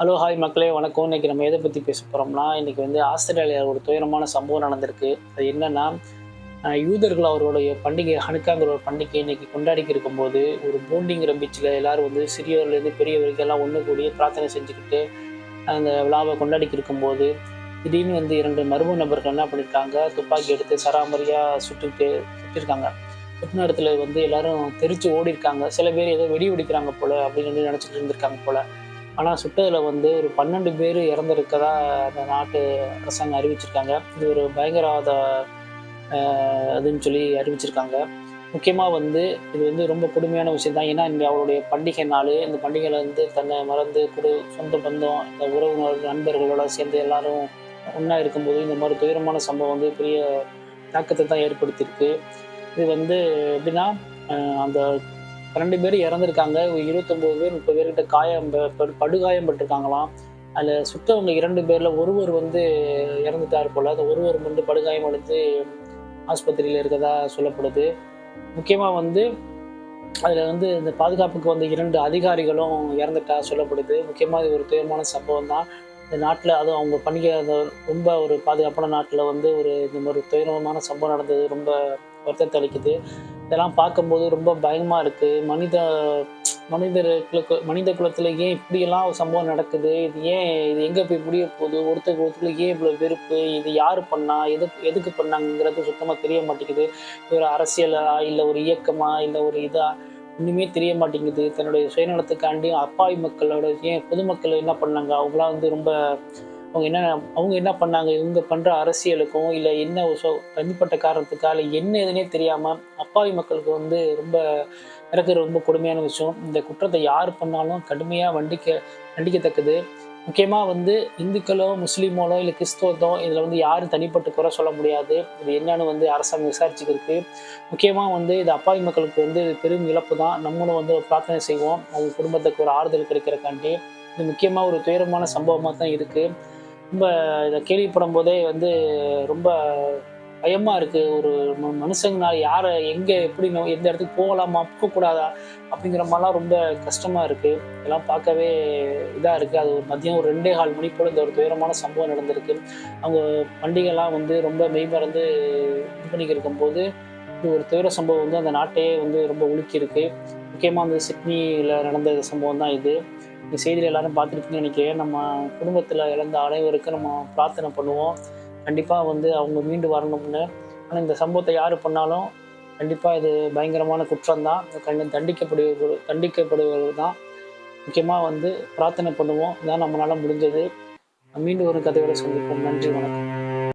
Hello hi மக்களே வணக்கம். இன்னைக்கு நம்ம எதை பற்றி பேச போகிறோம்னா இன்றைக்கி வந்து ஆஸ்திரேலியாவில் ஒரு துயரமான சம்பவம் நடந்திருக்கு. அது என்னன்னா யூதர்கள் அவருடைய பண்டிகை ஹனுக்காங்கிற ஒரு பண்டிகை இன்னைக்கு கொண்டாடிக்கு இருக்கும்போது ஒரு போண்டிங்கிற பீச்சில் எல்லோரும் வந்து சிறியவர்லேருந்து பெரிய வரைக்கும் எல்லாம் ஒன்று கூடி பிரார்த்தனை செஞ்சுக்கிட்டு அந்த விழாவை கொண்டாடிக்கு இருக்கும்போது திடீர்னு வந்து இரண்டு மர்ம நபர்கள் என்ன பண்ணியிருக்காங்க துப்பாக்கி எடுத்து சராமரியாக சுட்டுக்கிட்டு சுட்டிருக்காங்க. சுட்டின இடத்துல வந்து எல்லாரும் தெரிச்சு ஓடி இருக்காங்க சில பேர் ஏதோ வெடி வெடிக்கிறாங்க போல் அப்படின்னு நினச்சிட்டு இருந்திருக்காங்க போல். ஆனால் சுட்டதில் வந்து ஒரு பன்னெண்டு பேர் இறந்துருக்கதா அந்த நாட்டு அரசாங்கம் அறிவிச்சிருக்காங்க. இது ஒரு பயங்கரவாத அதுன்னு சொல்லி அறிவிச்சிருக்காங்க. முக்கியமாக வந்து இது வந்து ரொம்ப கொடுமையான விஷயம் தான் ஏன்னா இங்கே அவருடைய பண்டிகை நாள் இந்த பண்டிகையில் வந்து தன்னை மறந்து குடு சொந்த பந்தம் இந்த உறவினர் நண்பர்களோட சேர்ந்து எல்லாரும் ஒன்றா இருக்கும்போது இந்த மாதிரி துயரமான சம்பவம் வந்து பெரிய தாக்கத்தை தான் ஏற்படுத்தியிருக்கு. இது வந்து எப்படின்னா அந்த பன்னெண்டு பேர் இறந்துருக்காங்க. இருபத்தொம்போது பேர் முப்பது பேர்கிட்ட காயம் படுகாயம் பட்டிருக்காங்களாம். அதில் சுற்றவங்க இரண்டு பேரில் ஒருவர் வந்து இறந்துட்டார் போல். அந்த ஒருவர் வந்து படுகாயம் அடைஞ்சு ஆஸ்பத்திரியில் இருக்கதா சொல்லப்படுது. முக்கியமாக வந்து அதில் வந்து இந்த பாதுகாப்புக்கு வந்த இரண்டு அதிகாரிகளும் இறந்துட்டா சொல்லப்படுது. முக்கியமாக இது ஒரு துயரமான சம்பவம் தான் இந்த நாட்டில் அதுவும் அவங்க பண்டிகை ரொம்ப ஒரு பாதுகாப்பான நாட்டில் வந்து ஒரு இந்த மாதிரி துயரமான சம்பவம் நடந்தது ரொம்ப வருத்தத்தை அளிக்குது. இதெல்லாம் பார்க்கும்போது ரொம்ப பயமாக இருக்குது மனித மனிதர்களுக்கு மனித குலத்தில் ஏன் இப்படியெல்லாம் ஒரு சம்பவம் நடக்குது? இது ஏன் இது எங்கே போய் முடிய போகுது? ஒருத்தருக்கு ஒருத்தருக்கு ஏன் இவ்வளோ வெறுப்பு? இது யார் பண்ணா? எது எதுக்கு பண்ணாங்கிறது சுத்தமாக தெரிய மாட்டேங்குது. ஒரு அரசியலா இல்லை ஒரு இயக்கமா இல்லை ஒரு இதாக ஒன்றுமே தெரிய மாட்டேங்குது. தன்னுடைய சுயநலத்துக்காண்டி அப்பாவி மக்களோட ஏன் பொதுமக்கள் என்ன பண்ணாங்க? அவங்களாம் வந்து ரொம்ப அவங்க என்ன அவங்க என்ன பண்ணாங்க? இவங்க பண்ணுற அரசியலுக்கும் இல்லை என்ன சொ- தனிப்பட்ட காரணத்துக்காக இல்லை என்ன எதுனே தெரியாமல் அப்பாவி மக்களுக்கு வந்து ரொம்ப நடக்கிற ரொம்ப கொடுமையான விஷயம். இந்த குற்றத்தை யார் பண்ணாலும் கடுமையாக வண்டிக்க கண்டிக்கத்தக்கது முக்கியமாக வந்து இந்துக்களோ முஸ்லீமோலோ இல்லை கிறிஸ்தவத்தோ இதில் வந்து யாரும் தனிப்பட்டு குறை சொல்ல முடியாது. இது என்னன்னு வந்து அரசாங்கம் விசாரிச்சுக்கிருக்கு. முக்கியமாக வந்து இது அப்பாவி மக்களுக்கு வந்து பெரும் இழப்பு தான் நம்மளும் வந்து பிரார்த்தனை செய்வோம். அவங்க குடும்பத்துக்கு ஒரு ஆறுதல் கிடைக்கிறக்காண்டி. இது முக்கியமாக ஒரு துயரமான சம்பவமாக தான் இருக்குது ரொம்ப இதை கேள்விப்படும் போதே வந்து ரொம்ப பயமாக இருக்குது ஒரு மனுஷங்கனால யாரை எங்கே எப்படி எந்த இடத்துக்கு போகலாமா போகக்கூடாதா அப்படிங்கிற மாதிரிலாம் ரொம்ப கஷ்டமாக இருக்குது இதெல்லாம் பார்க்கவே இதாக இருக்குது அது ஒரு மதியம் ஒரு ரெண்டே கால் மணி போல் இந்த ஒரு துயரமான சம்பவம் நடந்திருக்கு. அவங்க பண்டிகைலாம் வந்து ரொம்ப மெய்மறந்து இது பண்ணிக்கிட்டு இருக்கும்போது ஒரு துயர சம்பவம் வந்து அந்த நாட்டையே வந்து ரொம்ப உலுக்கியிருக்கு. முக்கியமாக வந்து சிட்னியில் நடந்த சம்பவம் தான் இது. இந்த செய்தியில் எல்லாரும் பார்த்துருப்பீங்கன்னு நினைக்கிறேன். நம்ம குடும்பத்தில் இழந்த அனைவருக்கும் நம்ம பிரார்த்தனை பண்ணுவோம். கண்டிப்பாக வந்து அவங்க மீண்டு வரணும்னு. ஆனால் இந்த சம்பவத்தை யார் பண்ணாலும் கண்டிப்பாக இது பயங்கரமான குற்றம் தான் கண்டி தண்டிக்கப்படுவது தண்டிக்கப்படுவது தான் முக்கியமாக வந்து பிரார்த்தனை பண்ணுவோம். இதான் நம்மளால் முடிஞ்சது. மீண்டும் ஒரு கதையோட சந்திப்போம். நன்றி வணக்கம்.